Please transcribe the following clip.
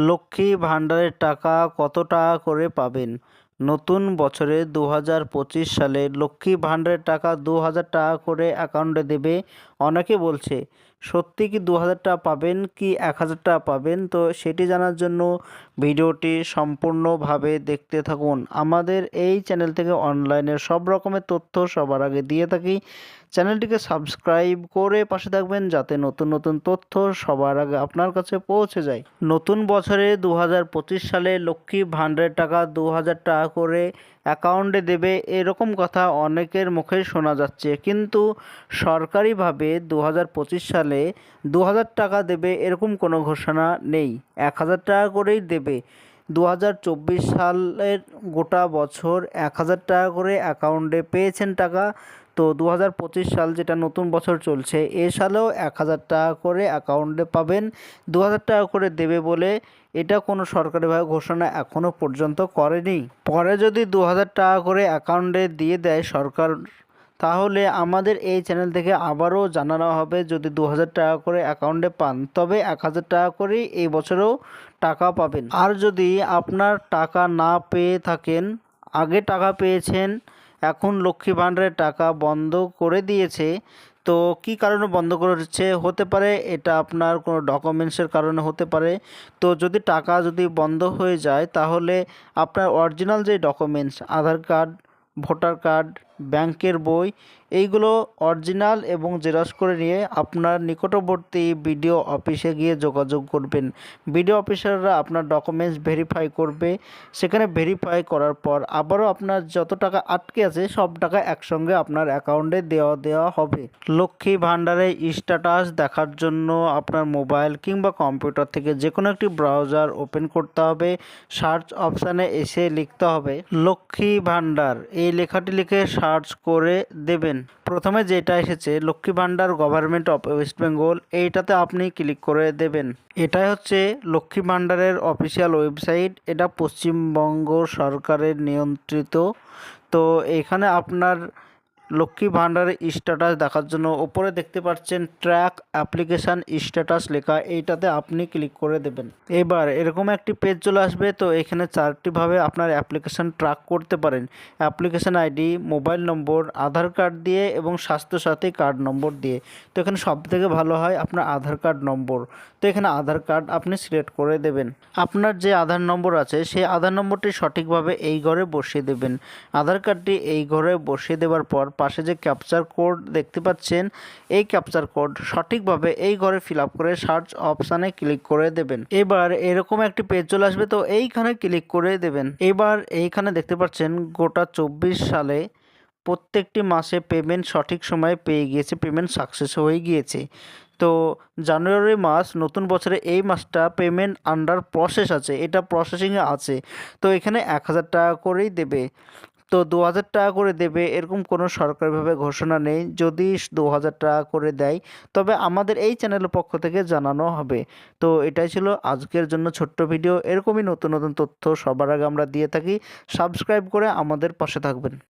লক্ষ্মী ভাণ্ডারের টাকা কত টাকা করে পাবেন? নতুন বছরে দু হাজার পঁচিশ সালে লক্ষ্মী ভাণ্ডারের টাকা দু হাজার টাকা করে অ্যাকাউন্টে দেবে অনেকে বলছে, সত্যি কি দু হাজার টাকা পাবেন কি এক হাজার টাকা পাবেন? তো সেটি জানার জন্য ভিডিওটি সম্পূর্ণভাবে দেখতে থাকুন। আমাদের এই চ্যানেল থেকে অনলাইনের সব রকমের তথ্য সবার আগে দিয়ে থাকি। চ্যানেলটিকে সাবস্ক্রাইব করে পাশে থাকবেন যাতে নতুন নতুন তথ্য সবার আগে আপনার কাছে পৌঁছে যায়। নতুন বছরে দু হাজার পঁচিশ সালে লক্ষ্মী ভাণ্ডারের টাকা দু হাজার টাকা করে অ্যাকাউন্টে দেবে, এরকম কথা অনেকের মুখে শোনা যাচ্ছে। কিন্তু সরকারিভাবে দু হাজার পঁচিশ সালে দু হাজার টাকা দেবে এরকম কোনো ঘোষণা নেই। এক হাজার টাকা করেই দেবে। দু হাজার চব্বিশ সালের গোটা বছর এক হাজার টাকা করে অ্যাকাউন্টে পেয়েছেন টাকা। তো দু হাজার পঁচিশ সাল যেটা নতুন বছর চলছে, এ সালেও এক হাজার টাকা করে অ্যাকাউন্টে পাবেন। দু হাজার টাকা করে দেবে বলে এটা কোনো সরকারিভাবে ঘোষণা এখনও পর্যন্ত করেনি। পরে যদি দু হাজার টাকা করে অ্যাকাউন্টে দিয়ে দেয় সরকার তাহলে আমাদের এই চ্যানেল থেকে আবারও জানানো হবে যদি দু হাজার টাকা করে অ্যাকাউন্টে পান, তবে এক হাজার টাকা করেই এই বছরেও টাকা পাবেন। আর যদি আপনার টাকা না পেয়ে থাকেন, আগে টাকা পেয়েছেন, এখন লক্ষ্মী ভাণ্ডারের টাকা বন্ধ করে দিয়েছে, তো কি কারণে বন্ধ করেছে হতে পারে, এটা আপনার কোনো ডকুমেন্টসের কারণে হতে পারে। তো যদি টাকা যদি বন্ধ হয়ে যায়, তাহলে আপনার অরিজিনাল যে documents Aadhaar card voter card ব্যাংকের বই, এইগুলো অরিজিনাল এবং জেরক্স করে নিয়ে আপনার নিকটবর্তী বিডিও অফিসে গিয়ে যোগাযোগ করবেন। বিডিও অফিসাররা আপনার ডকুমেন্টস ভেরিফাই করবে। সেখানে ভেরিফাই করার পর আবারও আপনার যত টাকা আটকে আছে, সব টাকা একসঙ্গে আপনার অ্যাকাউন্টে দেওয়া দেওয়া হবে। লক্ষ্মী ভাণ্ডারে স্ট্যাটাস দেখার জন্য আপনার মোবাইল কিংবা কম্পিউটার থেকে যে কোনো একটি ব্রাউজার ওপেন করতে হবে। সার্চ অপশানে এসে লিখতে হবে, লক্ষ্মী ভাণ্ডার। এই লেখাটি লিখে সার্চ করে দেবেন। প্রথমে যেটা এসেছে, Lakshmi Bhandar, government of West Bengal, এইটাতে আপনি ক্লিক করে দেবেন। এটাই হচ্ছে লক্ষ্মী ভাণ্ডারের অফিসিয়াল ওয়েবসাইট। এটা পশ্চিমবঙ্গ সরকারের নিয়ন্ত্রিত। তো এখানে আপনার লক্ষ্মী ভাণ্ডারের স্ট্যাটাস দেখার জন্য ওপরে দেখতে পাচ্ছেন ট্র্যাক অ্যাপ্লিকেশান স্ট্যাটাস লেখা, এইটাতে আপনি ক্লিক করে দেবেন। এবার এরকম একটি পেজ চলে আসবে, তো এখানে চারটিভাবে আপনার অ্যাপ্লিকেশান ট্র্যাক করতে পারেন। Application ID mobile number Aadhaar card দিয়ে এবং স্বাস্থ্যসাথী কার্ড নম্বর দিয়ে। তো এখানে সব থেকে ভালো হয় আপনার আধার কার্ড নম্বর তো এখানে আধার কার্ড আপনি সিলেক্ট করে দেবেন। আপনার যে আধার নম্বর আছে, সেই আধার নম্বরটি সঠিকভাবে এই ঘরে বসিয়ে দেবেন। আধার কার্ডটি এই ঘরে বসিয়ে দেওয়ার পর পাশে যে ক্যাপচার কোড দেখতে পাচ্ছেন, এই ক্যাপচার কোড সঠিকভাবে এই ঘরে ফিল করে সার্চ অপশানে ক্লিক করে দেবেন। এবার এরকম একটি পেজ চলে আসবে, তো এইখানে ক্লিক করে দেবেন। এবার এইখানে দেখতে পাচ্ছেন, গোটা চব্বিশ সালে প্রত্যেকটি মাসে পেমেন্ট সঠিক সময়ে পেয়ে গিয়েছে পেমেন্ট সাকসেস হয়ে গিয়েছে। তো জানুয়ারি মাস, নতুন বছরে এই মাসটা পেমেন্ট আন্ডার প্রসেস আছে, এটা প্রসেসিংয়ে আছে। তো এখানে এক হাজার টাকা করেই দেবে। তো দু হাজার টাকা করে দেবে, এরকম কোনো সরকারিভাবে ঘোষণা নেই। যদি দু হাজার টাকা করে দেয়, তবে আমাদের এই চ্যানেলের পক্ষ থেকে জানানো হবে। তো এটাই ছিল আজকের জন্য ছোট্ট ভিডিও। এরকমই নতুন নতুন তথ্য সবার আগে আমরা দিয়ে থাকি। সাবস্ক্রাইব করে আমাদের পাশে থাকবেন।